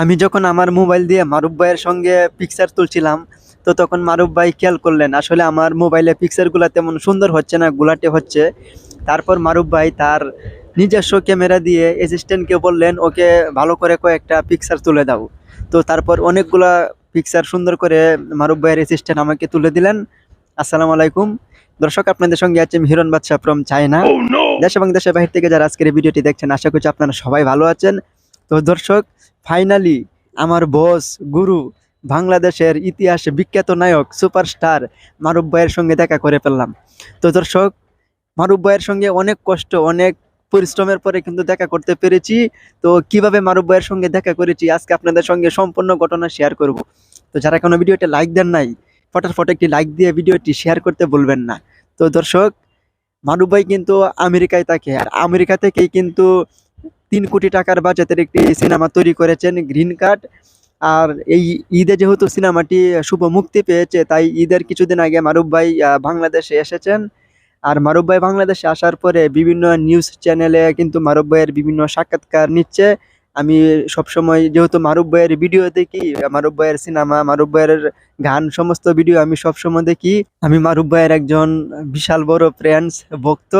আমি যখন আমার মোবাইল দিয়ে মারুফ ভাইয়ের সঙ্গে পিকচার তুলছিলাম তো তখন মারুফ ভাই খেয়াল করলেন আসলে আমার মোবাইলে পিকচারগুলো তেমন সুন্দর হচ্ছে না গুলাটে হচ্ছে। তারপর মারুফ ভাই তার নিজস্ব ক্যামেরা দিয়ে অ্যাসিস্ট্যান্টকে বললেন ওকে ভালো করে কয়েকটা পিকচার তুলে দাও। তো তারপর অনেকগুলা পিকচার সুন্দর করে মারুফ ভাইয়ের অ্যাসিস্ট্যান্ট আমাকে তুলে দিলেন। আসসালামু আলাইকুম। দর্শক আপনাদের সঙ্গে আছে আমি হিরণ বাদশাহ ফ্রম চায়না দেশ এবং দেশের বাহির থেকে যারা আজকের ভিডিওটি দেখছেন আশা করছি আপনারা সবাই ভালো আছেন। তো দর্শক ফাইনালি আমার বস গুরু, বাংলাদেশের ইতিহাসে বিখ্যাত নায়ক সুপারস্টার মারুফ ভাইয়ের সঙ্গে দেখা করে ফেললাম। তো দর্শক, মারুফ ভাইয়ের সঙ্গে অনেক কষ্ট, অনেক পরিশ্রমের পরে কিন্তু দেখা করতে পেরেছি। তো কীভাবে মারুফ ভাইয়ের সঙ্গে দেখা করেছি, আজকে আপনাদের সঙ্গে সম্পূর্ণ ঘটনা শেয়ার করব। তো যারা কোনো ভিডিওতে লাইক দেন নাই, ফটাফট একটি লাইক দিয়ে ভিডিওটি শেয়ার করতে বলবেন না। তো দর্শক, মারুফ ভাই কিন্তু আমেরিকায় থাকে, আর আমেরিকা থেকেই কিন্তু তিন কোটি টাকার বাজেটের একটি সিনেমা তৈরি করেছেন গ্রিন কার্ড আর এই ঈদে যেহেতু সিনেমাটি শুভ মুক্তি পেয়েছে, তাই ঈদের কিছুদিন আগে মারুফ ভাই বাংলাদেশে এসেছেন। আর মারুফ ভাই বাংলাদেশে আসার পরে বিভিন্ন নিউজ চ্যানেলে কিন্তু মারুফ ভাইয়ের বিভিন্ন সাক্ষাৎকার নিচ্ছে। আমি সবসময় যেহেতু মারুফ ভাইয়ের ভিডিও দেখি, মারুফ ভাইয়ের সিনেমা মারুফ ভাইয়ের গান সমস্ত ভিডিও আমি সবসময় দেখি। আমি মারুফ ভাইয়ের একজন বিশাল বড় ফ্রেন্ডস ভক্ত।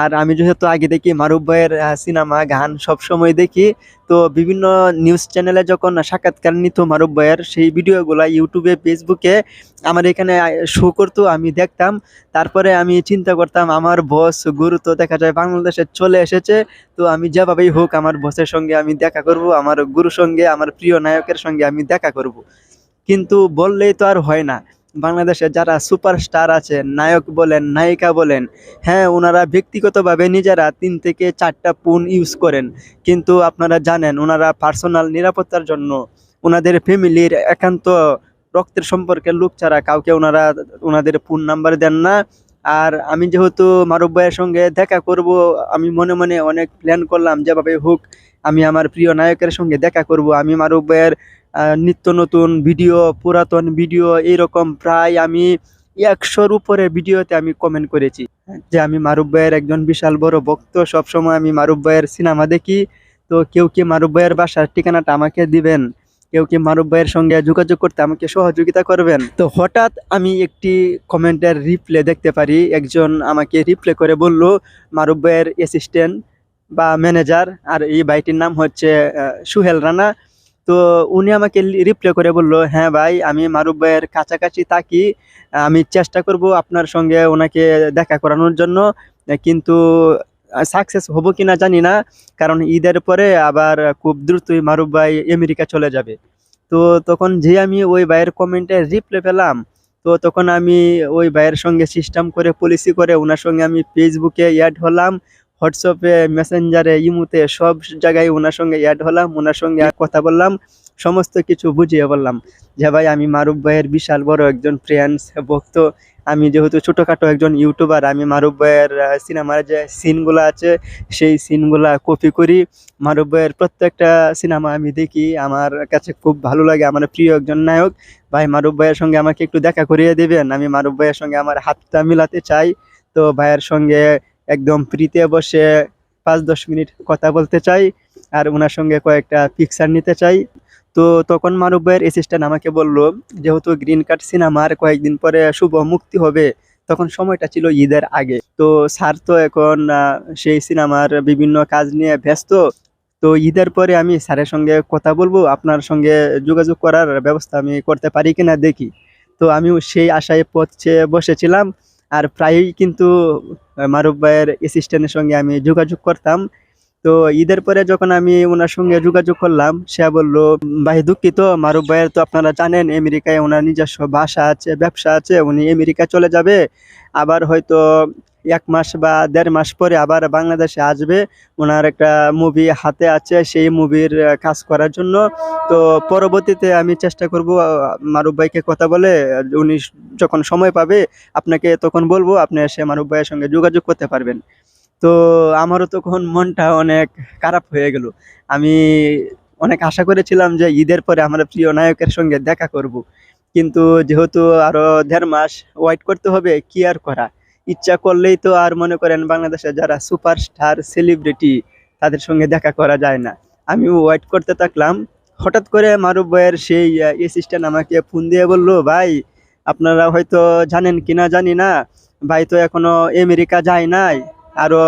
আর আমি যেহেতু আগে দেখি মারুফ ভাইয়ের সিনেমা গান সবসময় দেখি। তো বিভিন্ন নিউজ চ্যানেলে যখন সাক্ষাৎকার নিত মারুফ ভাইয়ের, সেই ভিডিওগুলো ইউটিউবে ফেসবুকে আমার এখানে শো করতো, আমি দেখতাম। তারপরে আমি চিন্তা করতাম, আমার বস গুরু তো দেখা যায় বাংলাদেশে চলে এসেছে। তো আমি যেভাবেই হোক আমার বসের সঙ্গে আমি দেখা করব, আমার গুরুর সঙ্গে, আমার প্রিয় নায়কের সঙ্গে আমি দেখা করব। কিন্তু বললেই তো আর হয় না। বাংলাদেশে যারা সুপারস্টার আছে, নায়ক বলেন, নায়িকা বলেন হ্যাঁ ওনারা ব্যক্তিগতভাবে নিজেরা তিন থেকে চারটা ফোন ইউজ করেন। কিন্তু আপনারা জানেন, ওনারা পার্সোনাল নিরাপত্তার জন্য, ওনাদের ফ্যামিলির একান্ত রক্তের সম্পর্কে লোক ছাড়া কাউকে ওনারা, ওনাদের ফোন নাম্বার দেন না। আর আমি যেহেতু মারুফ ভাইয়ের সঙ্গে দেখা করব, আমি মনে মনে অনেক প্ল্যান করলাম, যেভাবে হোক, আমি আমার প্রিয় নায়কের সঙ্গে দেখা করব। আমি মারুফ ভাইয়ের নিত্য নতুন ভিডিও, পুরাতন ভিডিও, এইরকম প্রায় আমি একশোর উপরে ভিডিওতে আমি কমেন্ট করেছি। যে আমি মারুফ ভাইয়ের একজন বিশাল বড় ভক্ত, সবসময় আমি মারুফ ভাইয়ের সিনেমা দেখি। তো কেউ কি মারুফ ভাইয়ের বাসার ঠিকানাটা আমাকে দিবেন? কেউ কি মারুফ ভাইয়ের সঙ্গে যোগাযোগ করতে আমাকে সহযোগিতা করবেন? তো হঠাৎ আমি একটি কমেন্টের রিপ্লে দেখতে পারি। একজন আমাকে রিপ্লে করে বলল, মারুফ ভাইয়ের অ্যাসিস্ট্যান্ট বা ম্যানেজার আর এই ভাইটির নাম হচ্ছে সুহেল রানা। তো উনি আমাকে রিপ্লে করে বলল হ্যাঁ ভাই, আমি মারুফ ভাইয়ের কাছাকাছি থাকি, আমি চেষ্টা করব আপনার সঙ্গে ওনাকে দেখা করানোর জন্য, কিন্তু সাকসেস হব কিনা জানি না, কারণ ঈদের পরে আবার খুব দ্রুতই মারুফ ভাই আমেরিকা চলে যাবে। তো তখন যে আমি ওই ভাইয়ের কমেন্টে রিপ্লে পেলাম, তো তখন আমি ওই ভাইয়ের সঙ্গে সিস্টেম করে পলিসি করে, ওনার সঙ্গে আমি ফেসবুকে অ্যাড হলাম। হোয়াটসঅ্যাপে, মেসেঞ্জারে, ইমুতে সব জায়গায় ওনার সঙ্গে অ্যাড হলাম ওনার সঙ্গে কথা বললাম, সমস্ত কিছু বুঝিয়ে বললাম যে, ভাই, আমি মারুফ ভাইয়ের বিশাল বড় একজন ফ্রেন্ডস ভক্ত। আমি যেহেতু ছোটোখাটো একজন ইউটিউবার আমি মারুফ ভাইয়ের সিনেমার যে সিনগুলো আছে, সেই সিনগুলা কপি করি। মারুফ ভাইয়ের প্রত্যেকটা সিনেমা আমি দেখি। আমার কাছে খুব ভালো লাগে, আমার প্রিয় একজন নায়ক। ভাই, মারুফ ভাইয়ের সঙ্গে আমাকে একটু দেখা করিয়ে দেবেন। আমি মারুফ ভাইয়ের সঙ্গে আমার হাতটা মিলাতে চাই। তো ভাইয়ের সঙ্গে একদম ফ্রিতে বসে পাঁচ দশ মিনিট কথা বলতে চাই আর ওনার সঙ্গে কয়েকটা পিকচার নিতে চাই। তো তখন মারুফ ভাইয়ের অ্যাসিস্ট্যান্ট আমাকে বলল, যেহেতু গ্রিন কার্ড সিনেমার কয়েকদিন পরে শুভ মুক্তি হবে, তখন সময়টা ছিল ঈদের আগে। তো স্যার তো এখন সেই সিনেমার বিভিন্ন কাজ নিয়ে ব্যস্ত। তো ঈদের পরে আমি স্যারের সঙ্গে কথা বলব, আপনার সঙ্গে যোগাযোগ করার ব্যবস্থা আমি করতে পারি কিনা দেখি। তো আমিও সেই আশায় পথে বসেছিলাম। আর প্রায়ই কিন্তু মারুফ ভাইয়ের অ্যাসিস্ট্যান্টের সঙ্গে আমি যোগাযোগ করতাম। তো ঈদের পরে যখন আমি ওনার সঙ্গে যোগাযোগ করলাম, সে বলল, ভাই, দুঃখিত, মারুফ ভাইয়ের তো আপনারা জানেন, আমেরিকায় ওনার নিজস্ব বাসা আছে, ব্যবসা আছে, উনি আমেরিকা চলে যাবে। আবার হয়তো এক মাস বা দেড় মাস পরে আবার বাংলাদেশে আসবে। ওনার একটা মুভি হাতে আছে, সেই মুভির কাজ করার জন্য। তো পরবর্তীতে আমি চেষ্টা করব মারুফ ভাইকে কথা বলে, উনি যখন সময় পাবে, আপনাকে তখন বলব, আপনি এসে মারুফ ভাইয়ের সঙ্গে যোগাযোগ করতে পারবেন। তো আমারও তখন মনটা অনেক খারাপ হয়ে গেল। আমি অনেক আশা করেছিলাম যে ঈদের পরে আমার প্রিয় নায়কের সঙ্গে দেখা করব। কিন্তু যেহেতু আরও দেড় মাস ওয়েট করতে হবে, কি আর করা? ইচ্ছা করলেই তো আর মনে করেন বাংলাদেশে যারা সুপারস্টার সেলিব্রিটি তাদের সঙ্গে দেখা করা যায় না। আমি ওয়েট করতে থাকলাম। হঠাৎ করে মারুফ ভাইয়ের সেই অ্যাসিস্ট্যান্ট আমাকে ফোন দিয়ে বলল, ভাই, আপনারা হয়তো জানেন কিনা জানি না। ভাই তো এখনও আমেরিকা যায় নাই। আরও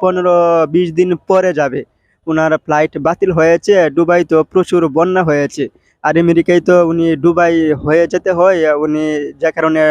পনেরো, বিশ দিন পরে যাবে। ওনার ফ্লাইট বাতিল হয়েছে। দুবাই তো প্রচুর বন্যা হয়েছে। আর আমেরিকায় তো উনি দুবাই হয়ে যেতে হয়। উনি যে কারণে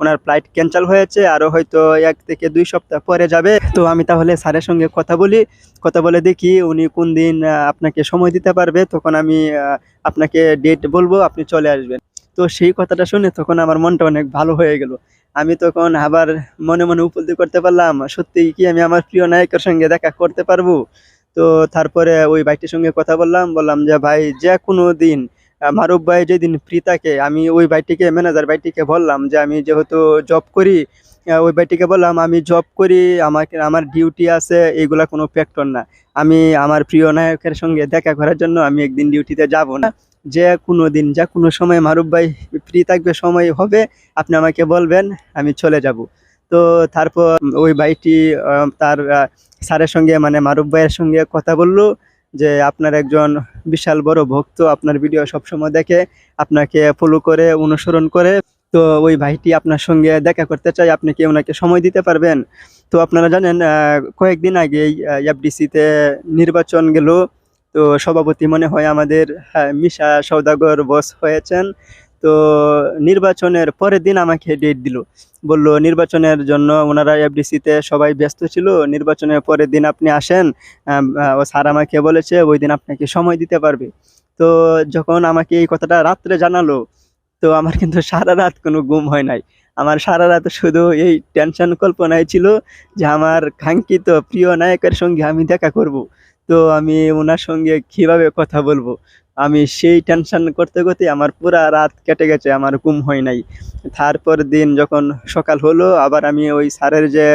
ওনার ফ্লাইট ক্যান্সেল হয়েছে আরও হয়তো এক থেকে দুই সপ্তাহ পরে যাবে। তো আমি তাহলে স্যারের সঙ্গে কথা বলি, কথা বলে দেখি উনি কোন দিন আপনাকে সময় দিতে পারবে, তখন আমি আপনাকে ডেট বলব, আপনি চলে আসবেন। তো সেই কথাটা শুনে তখন আমার মনটা অনেক ভালো হয়ে গেল। আমি তখন আবার মনে মনে উপলব্ধি করতে পারলাম, সত্যি কি আমি আমার প্রিয় নায়কের সঙ্গে দেখা করতে পারব? তো তারপরে ওই ভাইটির সঙ্গে কথা বললাম বললাম যে, ভাই, যে কোনো দিন মারুফ ভাই যেদিন ফ্রি থাকে, আমি ওই ভাইটিকে ম্যানেজার ভাইটিকে বললাম যে, আমি যেহেতু জব করি ওই ভাইটিকে বললাম, আমি জব করি, আমাকে, আমার ডিউটি আছে, এগুলা কোনো ফ্যাক্টর না। আমি আমার প্রিয় নায়কের সঙ্গে দেখা করার জন্য আমি একদিন ডিউটিতে যাব না। যে কোনো দিন, যা কোনো সময় মারুফ ভাই ফ্রি থাকবে, সময় হবে, আপনি আমাকে বলবেন, আমি চলে যাব। তো তারপর ওই ভাইটি তার স্যারের সঙ্গে মানে মারুফ ভাইয়ের সঙ্গে কথা বলল। যে আপনার একজন বিশাল বড় ভক্ত আপনার ভিডিও সবসময় দেখে আপনাকে ফলো করে অনুসরণ করে। তো ওই ভাইটি আপনার সঙ্গে দেখা করতে চাই আপনি কি ওনাকে সময় দিতে পারবেন? তো আপনারা জানেন কয়েকদিন আগে এফডিসিতে নির্বাচন গেল। তো সভাপতি মনে হয় আমাদের হ্যাঁ, মিশা সৌদাগর বস হয়েছেন। তো নির্বাচনের পরের দিন আমাকে ডেট দিল। বলল, নির্বাচনের জন্য ওনারা এফডিসিতে সবাই ব্যস্ত ছিল, নির্বাচনের পরের দিন আপনি আসেন। ও স্যার আমাকে বলেছে, ওই দিন আপনাকে সময় দিতে পারবে। তো যখন আমাকে এই কথাটা রাত্রে জানালো, তো আমার কিন্তু সারা রাত কোনো ঘুম হয় নাই। আমার সারা রাত শুধু এই টেনশন কল্পনায় ছিল যে আমার কাঙ্ক্ষিত প্রিয় নায়কের সঙ্গে আমি দেখা করব। তো আমি ওনার সঙ্গে কীভাবে কথা বলব? আমি সেই টেনশন করতে করতে আমার পুরা রাত কেটে গেছে, আমার ঘুম হয় নাই। তারপর দিন যখন সকাল হলো, আবার আমি ওই স্যারের যে,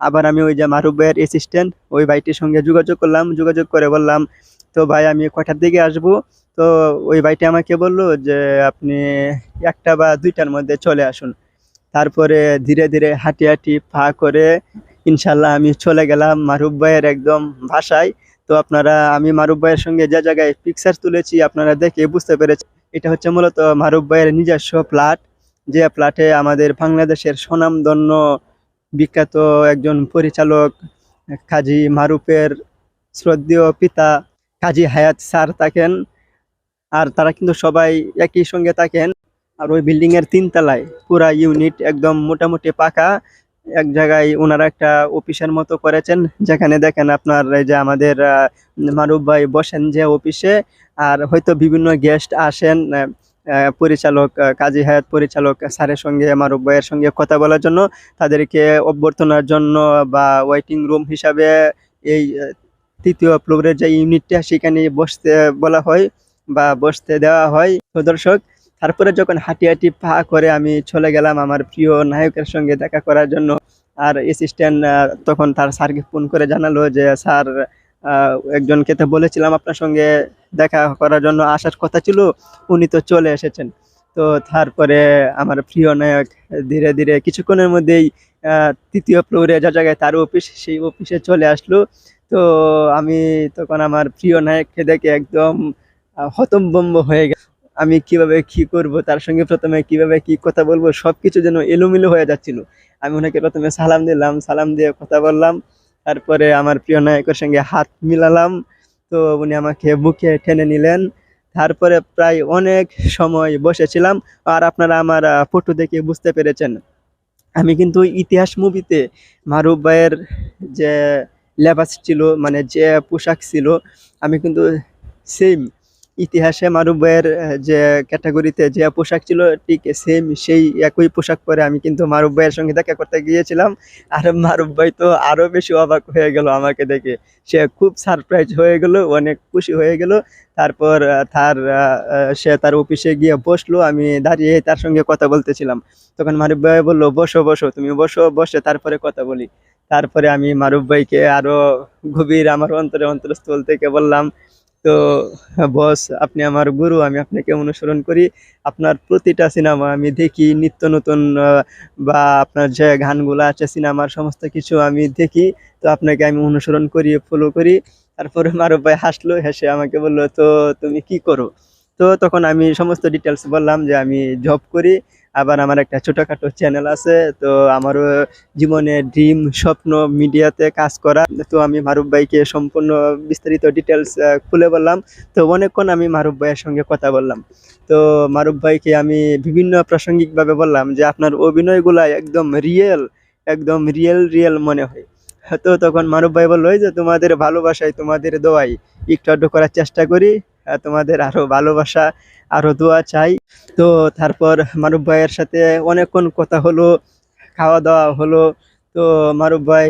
আবার আমি ওই যে মারুফ ভাইয়ের অ্যাসিস্ট্যান্ট ওই ভাইটির সঙ্গে যোগাযোগ করলাম, যোগাযোগ করে বললাম, তো ভাই, আমি কটার দিকে আসব? তো ওই ভাইটি আমাকে বলল যে, আপনি একটা বা দুইটার মধ্যে চলে আসুন। তারপরে ধীরে ধীরে হাঁটি হাঁটি পা করে ইনশাল্লাহ আমি চলে গেলাম মারুফ ভাইয়ের একদম ভাষায় তো আপনারা, আমি মারুফ ভাইয়ের সঙ্গে যে জায়গায় পিকচার তুলেছি, আপনারা দেখে বুঝতে পেরেছেন। এটা হচ্ছে মূলত মারুফ ভাইয়ের নিজস্ব প্লাট যে প্লাটে আমাদের বাংলাদেশের স্বনামধন্য বিখ্যাত একজন পরিচালক কাজী মারুফের শ্রদ্ধেয় পিতা কাজী হায়াত স্যার থাকেন, আর তারা কিন্তু সবাই একই সঙ্গে থাকেন। আর ওই বিল্ডিং এর তিনতলায় পুরা ইউনিট একদম মোটামুটি পাকা। এক জায়গায় ওনারা একটা অফিসের মতো করেছেন, যেখানে দেখেন আপনার এই যে আমাদের মারুফ ভাই বসেন যে অফিসে, আর হয়তো বিভিন্ন গেস্ট আসেন পরিচালক কাজী হায়াত পরিচালক স্যারের সঙ্গে, মারুফ ভাইয়ের সঙ্গে কথা বলার জন্য তাদেরকে অভ্যর্থনার জন্য বা ওয়েটিং রুম হিসাবে এই তৃতীয় ফ্লোরের যে ইউনিটটা সেখানে বসতে বলা হয় বা বসতে দেওয়া হয়। দর্শক তারপরে যখন হাঁটি হাঁটি পা করে আমি চলে গেলাম আমার প্রিয় নায়কের সঙ্গে দেখা করার জন্য। আর অ্যাসিস্ট্যান্ট তখন তার স্যারকে ফোন করে জানালো যে, স্যার একজনকে তো বলেছিলাম আপনার সঙ্গে দেখা করার জন্য, আসার কথা ছিল, উনি তো চলে এসেছেন। তো তারপরে আমার প্রিয় নায়ক ধীরে ধীরে কিছুক্ষণের মধ্যেই তৃতীয় ফ্লোরে যা জায়গায় তার অফিস সেই অফিসে চলে আসলো। তো আমি তখন আমার প্রিয় নায়ককে দেখে একদম হতম্বম্ব হয়ে গেল আমি কীভাবে কি করব, তার সঙ্গে প্রথমে কীভাবে কি কথা বলব সব কিছু যেন এলোমেলো হয়ে যাচ্ছিল। আমি ওনাকে প্রথমে সালাম দিলাম, সালাম দিয়ে কথা বললাম। তারপরে আমার প্রিয় নায়কের সঙ্গে হাত মিলালাম। তো উনি আমাকে বুকে টেনে নিলেন। তারপরে প্রায় অনেক সময় বসেছিলাম। আর আপনারা আমার ফটো দেখে বুঝতে পেরেছেন। আমি কিন্তু ইতিহাস মুভিতে মারুফ ভাইয়ের যে লেবাস ছিল মানে যে পোশাক ছিল, আমি কিন্তু সেম ইতিহাসে আহ, যে ক্যাটাগরিতে যে পোশাক ছিল ঠিক সেম সেই একই পোশাক পরে আমি কিন্তু মারুফ ভাইয়ের সঙ্গে দেখা করতে গিয়েছিলাম। আর মারুফ ভাই তো আরও বেশি অবাক হয়ে গেল আমাকে দেখে। সে খুব সারপ্রাইজ হয়ে গেল অনেক খুশি হয়ে গেল। তারপর তার সে তার অফিসে গিয়ে বসল আমি দাঁড়িয়ে তার সঙ্গে কথা বলতেছিলাম। তখন মারুফ ভাই বলল বসো বসো তুমি বসো বসে তারপরে কথা বলি। তারপরে আমি মারুফ ভাইকে আরও গভীর আমার অন্তরে অন্তরস্থল থেকে বললাম তো বস আপনি আমার গুরু, আমি আপনাকে অনুসরণ করি। আপনার প্রতিটা সিনেমা আমি দেখি, নিত্য নতুন বা আপনার যে গানগুলো আছে সিনেমার সমস্ত কিছু আমি দেখি। তো আপনাকে আমি অনুসরণ করি ফলো করি। তারপরে মারুফ ভাই হাসলো, হেসে আমাকে বলল, তো, তুমি কি করো? তো তখন আমি সমস্ত ডিটেলস বললাম যে আমি জব করি। আবার আমার একটা ছোটখাটো চ্যানেল আছে, তো আমারও জীবনে ড্রিম স্বপ্ন মিডিয়াতে কাজ করা। তো আমি মারুফ ভাইকে সম্পূর্ণ বিস্তারিত ডিটেলস খুলে বললাম। তো অনেকক্ষণ আমি মারুফ ভাইয়ের সঙ্গে কথা বললাম। তো মারুফ ভাইকে আমি বিভিন্ন প্রাসঙ্গিকভাবে বললাম যে, আপনার অভিনয়গুলা একদম রিয়েল একদম রিয়েল রিয়েল মনে হয়। তো তখন মারুফ ভাই বলল যে তোমাদের ভালোবাসায়, তোমাদের দোয়াই একটু আধটু করার চেষ্টা করি তোমাদের আরও ভালোবাসা আরও দোয়া চাই। তো তারপর মারুফ ভাইয়ের সাথে অনেকক্ষণ কথা হলো, খাওয়া দাওয়া হলো। তো মারুফ ভাই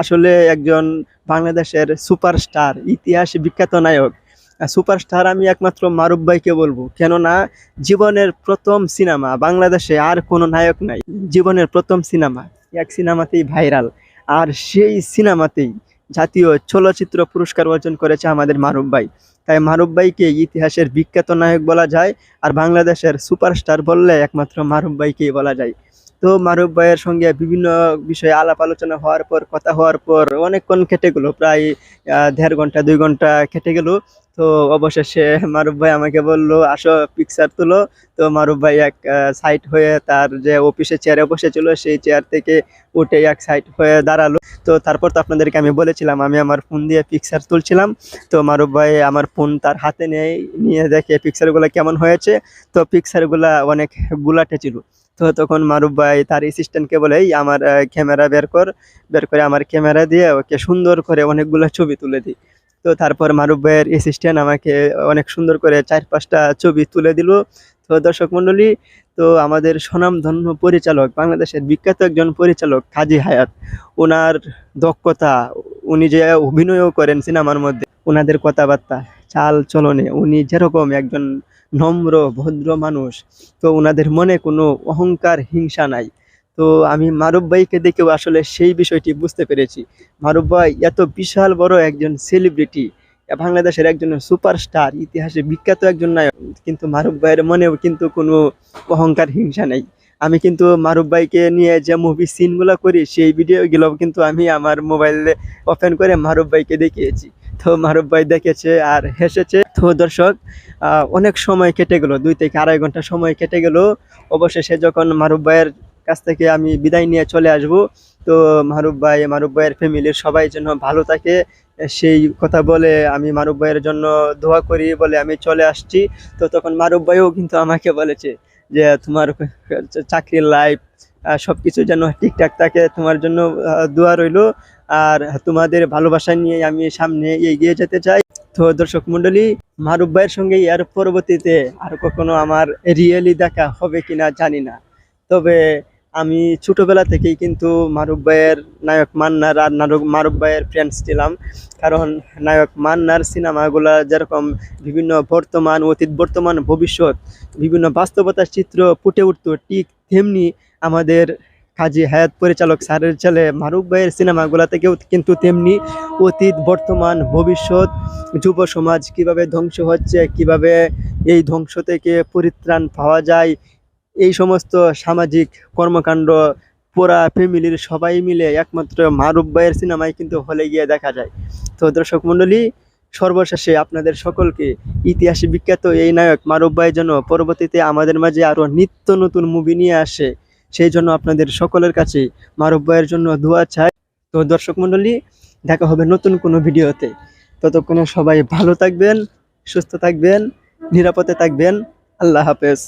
আসলে একজন বাংলাদেশের সুপারস্টার, ইতিহাসে বিখ্যাত নায়ক। সুপারস্টার আমি একমাত্র মারুফ ভাইকে বলব, কেননা জীবনের প্রথম সিনেমা বাংলাদেশে আর কোনো নায়ক নাই। জীবনের প্রথম সিনেমা, এক সিনেমাতেই ভাইরাল। আর সেই সিনেমাতেই জাতীয় চলচ্চিত্র পুরস্কার অর্জন করেছে আমাদের মারুফ ভাই। তাই মারুফ ভাইকে ইতিহাসের বিখ্যাত নায়ক বলা যায় আর বাংলাদেশের সুপারস্টার বললে একমাত্র মারুফ ভাইকেই বলা যায়। তো মারুফ ভাইয়ের সঙ্গে বিভিন্ন বিষয়ে আলাপ আলোচনা হওয়ার পর, কথা হওয়ার পর অনেকক্ষণ কেটে গেলো, প্রায় দেড় ঘণ্টা, দুই ঘণ্টা কেটে গেল। তো অবশেষে মারুফ ভাই আমাকে বলল, আসো পিকচার তুলো। তো মারুফ ভাই এক সাইড হয়ে তার যে অফিসে চেয়ারে বসেছিল, সেই চেয়ার থেকে উঠে এক সাইড হয়ে দাঁড়াল। তো তারপর তো আপনাদেরকে আমি বলেছিলাম, আমি আমার ফোন দিয়ে পিকচার তুলছিলাম। তো মারুফ ভাই আমার ফোন তার হাতে নেই নিয়ে দেখে পিকচারগুলো কেমন হয়েছে। তো পিকচারগুলা অনেক গুলাটে ছিল। তো তখন মারুফ ভাই তার অ্যাসিস্ট্যান্টকে বলে, "এই আমার ক্যামেরা বের কর। বের করে আমার ক্যামেরা দিয়ে ওকে সুন্দর করে অনেকগুলো ছবি তুলে দিই। তো তারপর মারুফ ভাইয়ের অ্যাসিস্ট্যান্ট আমাকে অনেক সুন্দর করে চার পাঁচটা ছবি তুলে দিল। তো দর্শক মণ্ডলী তো আমাদের স্বনামধন্য পরিচালক, বাংলাদেশের বিখ্যাত একজন পরিচালক কাজী হায়াত। ওনার দক্ষতা, উনি যে অভিনয়ও করেন সিনেমার মধ্যে। ওনাদের কথাবার্তা। চাল চলনে, উনি যেরকম একজন নম্র, ভদ্র মানুষ, তো ওনাদের মনে কোনো অহংকার, হিংসা নাই। তো আমি মারুফ ভাইকে দেখেও আসলে সেই বিষয়টি বুঝতে পেরেছি। মারুফ ভাই এত বিশাল বড় একজন সেলিব্রিটি বাংলাদেশের একজন সুপারস্টার ইতিহাসে বিখ্যাত একজন নায়ক, কিন্তু মারুফ ভাইয়ের মনেও কিন্তু কোনো অহংকার, হিংসা নেই। আমি কিন্তু মারুফ ভাইকে নিয়ে যে মুভি সিনগুলো করি, সেই ভিডিওগুলো কিন্তু আমি আমার মোবাইলে ওপেন করে মারুফ ভাইকে দেখিয়েছি। তো মারুফ ভাই দেখেছে আর হেসেছে। তো দর্শক অনেক সময় কেটে গেল, দুই থেকে আড়াই ঘণ্টা সময় কেটে গেল। অবশেষে যখন মারুফ ভাইয়ের কাছ থেকে আমি বিদায় নিয়ে চলে আসব, তো মারুফ ভাই, মারুফ ভাইয়ের ফ্যামিলির সবাই যেন ভালো থাকে, সেই কথা বলে আমি মারুফ ভাইয়ের জন্য দোয়া করি বলে আমি চলে আসছি। তো তখন মারুফ ভাইও কিন্তু আমাকে বলেছে যে, তোমার চাকরির লাইফ সব কিছু যেন ঠিকঠাক থাকে, তোমার জন্য দোয়া রইল। আর তোমাদের ভালোবাসা নিয়ে আমি সামনে এগিয়ে যেতে চাই। তো দর্শক মন্ডলী মারুফ ভাইয়ের সঙ্গে এর পরবর্তীতে আর কখনো আমার রিয়েলি দেখা হবে কিনা জানি না। তবে আমি ছোটবেলা থেকেই কিন্তু মারুফ ভাইয়ের নায়ক মান্নার আর নারক মারুফ ভাইয়ের ফ্রেন্ডস ছিলাম। কারণ নায়ক মান্নার সিনেমাগুলো যেরকম বিভিন্ন বর্তমান, অতীত, বর্তমান, ভবিষ্যৎ, বিভিন্ন বাস্তবতার চিত্র ফুটে উঠতো, ঠিক তেমনি আমাদের কাজী হায়াত পরিচালক স্যারের ছেলে মারুফ ভাইয়ের সিনেমাগুলা থেকেও কিন্তু তেমনি অতীত, বর্তমান, ভবিষ্যৎ, যুব সমাজ কীভাবে ধ্বংস হচ্ছে, কীভাবে এই ধ্বংস থেকে পরিত্রাণ পাওয়া যায়, এই সমস্ত সামাজিক কর্মকাণ্ড পুরা ফ্যামিলির সবাই মিলে একমাত্র মারুফ ভাইয়ের সিনেমায় কিন্তু হলে গিয়ে দেখা যায়। তো দর্শক মণ্ডলী, সর্বশেষে আপনাদের সকলকে ইতিহাসে বিখ্যাত এই নায়ক মারুফ ভাই যেন পরবর্তীতে আমাদের মাঝে আরও নিত্য নতুন মুভি নিয়ে আসে। সেই জন্য আপনাদের সকলের কাছে মারুফ ভাইয়ের জন্য দোয়া চাই। তো দর্শক মন্ডলী দেখা হবে নতুন কোনো ভিডিওতে। ততক্ষণে সবাই ভালো থাকবেন, সুস্থ থাকবেন, নিরাপদে থাকবেন। আল্লাহ হাফেজ।